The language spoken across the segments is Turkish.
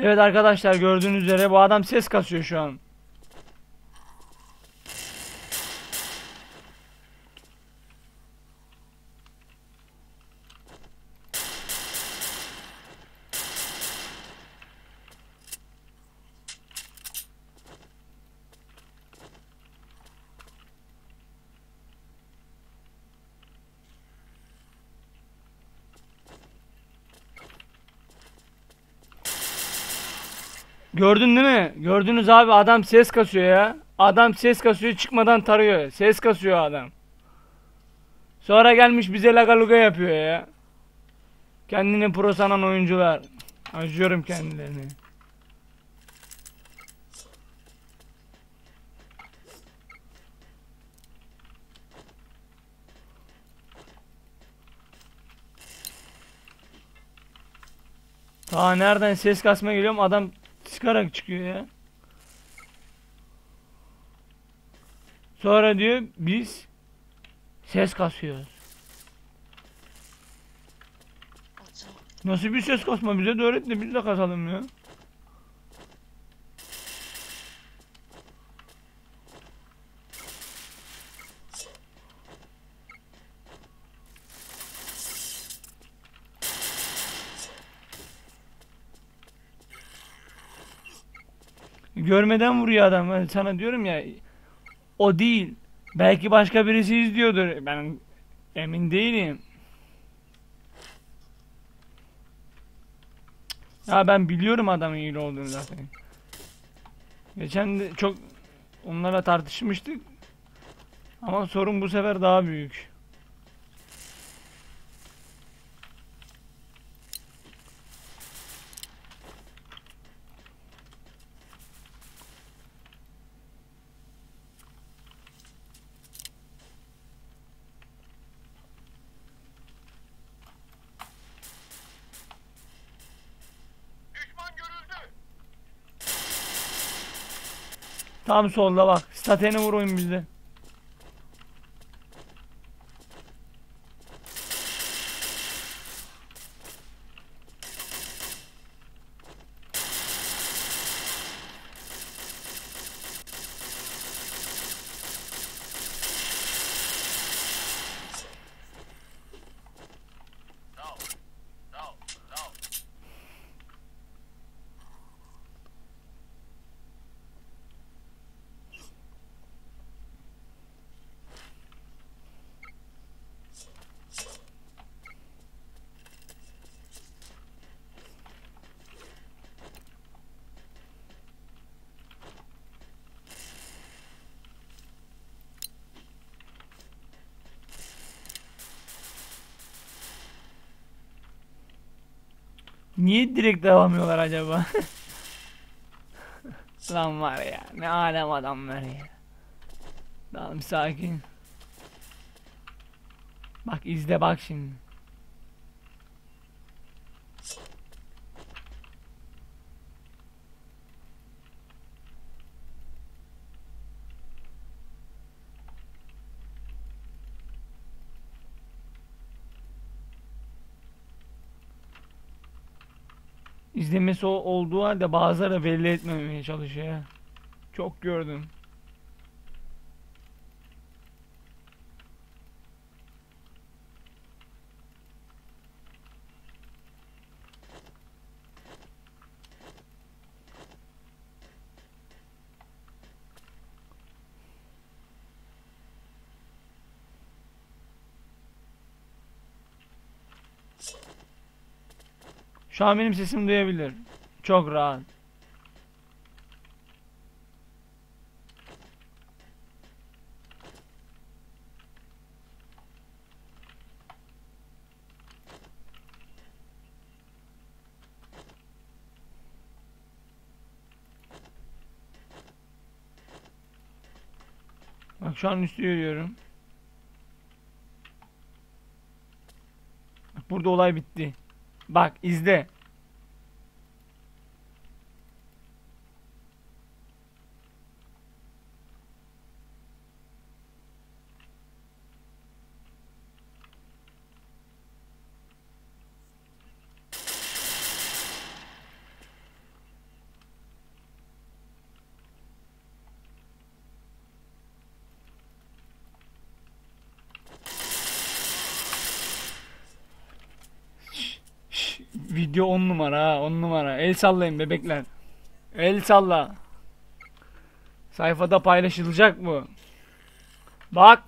Evet arkadaşlar gördüğünüz üzere bu adam ses kasıyor şu an. Gördün değil mi? Gördünüz abi adam ses kasıyor ya. Adam ses kasıyor çıkmadan tarıyor. Ses kasıyor adam. Sonra gelmiş bize lagaluga yapıyor ya. Kendini pro sanan oyuncular. Acıyorum kendilerini. Ta nereden ses kasma geliyorum adam çıkarak çıkıyor ya. Sonra diyor biz ses kasıyoruz. Nasıl bir ses kasma bize de öğret de biz de kasalım ya. Görmeden vuruyor adam. Ben sana diyorum ya o değil. Belki başka birisi izliyordur. Ben emin değilim. Ya ben biliyorum adamın iyi olduğunu zaten. Geçen de çok onlarla tartışmıştık. Ama sorun bu sefer daha büyük. Tam solda bak. Stateni vur oyun bizde. Niye direkt devamıyorlar acaba? Lan var ya ne alem adamlar ya. Tamam sakin. Bak izle bak şimdi. İzlemesi olduğu halde bazıları belli etmemeye çalışıyor. Çok gördüm. Şu an benim sesimi duyabilir. Çok rahat. Bak şu an üstü yürüyorum. Burada olay bitti. Bak izle. Video 10 numara 10 numara. El sallayın bebekler. El salla. Sayfada paylaşılacak bu. Bak.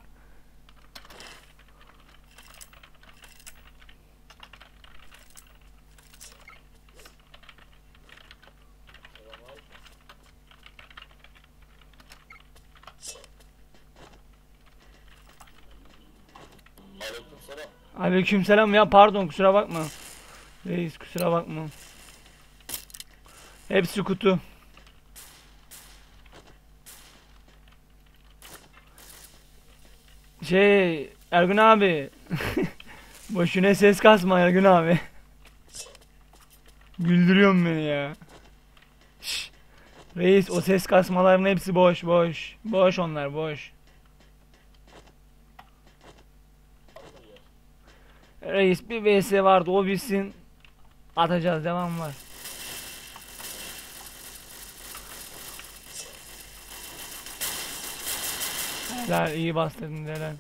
Aleykümselam ya pardon kusura bakma. Reis kusura bakma. Hepsi kutu. Şey Ergun abi. Boşuna ses kasma Ergun abi. Güldürüyorsun beni ya. Reis o ses kasmaların hepsi boş boş. Boş onlar boş. Reis bir vs vardı o bitsin. Atacağız devam var. Helal iyi bastırdın helal.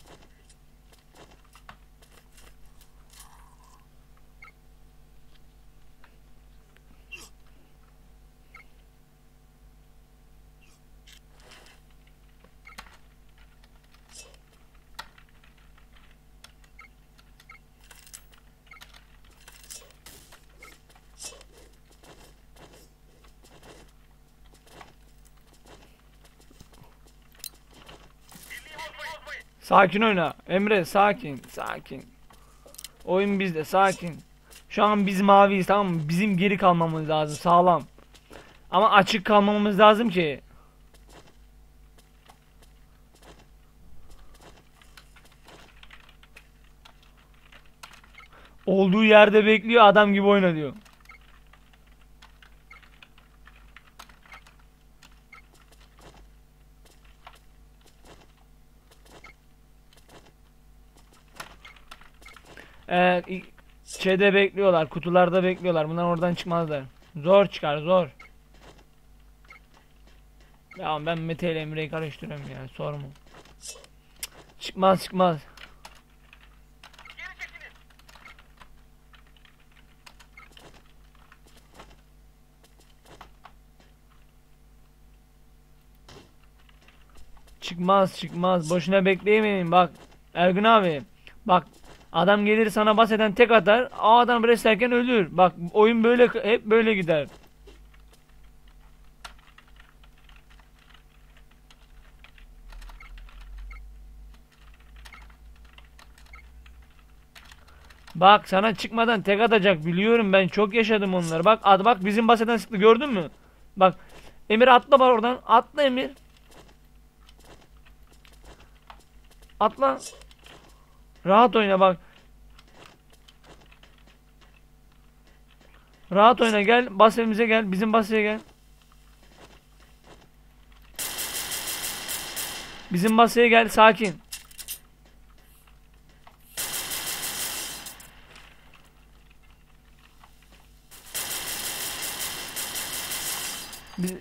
Sakin oyna. Emre sakin. Sakin. Oyun bizde sakin. Şu an biz maviyiz tamam mı? Bizim geri kalmamız lazım sağlam. Ama açık kalmamız lazım ki. Olduğu yerde bekliyor adam gibi oyna diyor. Ee, şeyde bekliyorlar, kutularda bekliyorlar. Bunlar oradan çıkmazlar. Zor çıkar, zor. Ya ben Mete ile Emre'yi karıştırıyorum ya, sorma. Çıkmaz çıkmaz. Çıkmaz çıkmaz. Boşuna bekleyemeyin. Bak Ergun abi. Bak adam gelir sana bas eden tek atar. O adam reslerken ölür. Bak oyun böyle hep böyle gider. Bak sana çıkmadan tek atacak biliyorum ben çok yaşadım onları. Bak ad bak bizim baseden sıktı gördün mü? Bak Emir atla var oradan. Atla Emir. Atla. Rahat oyna bak. Rahat oyna gel. Bas evimize gel. Bizim basaya gel. Bizim basaya gel. Sakin.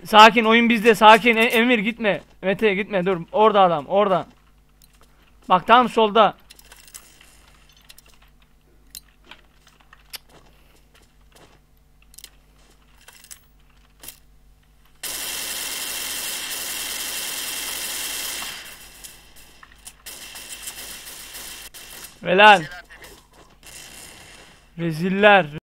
Sakin oyun bizde sakin E- Emir gitme Mete gitme dur orada adam orada Bak tam solda Helal. Reziller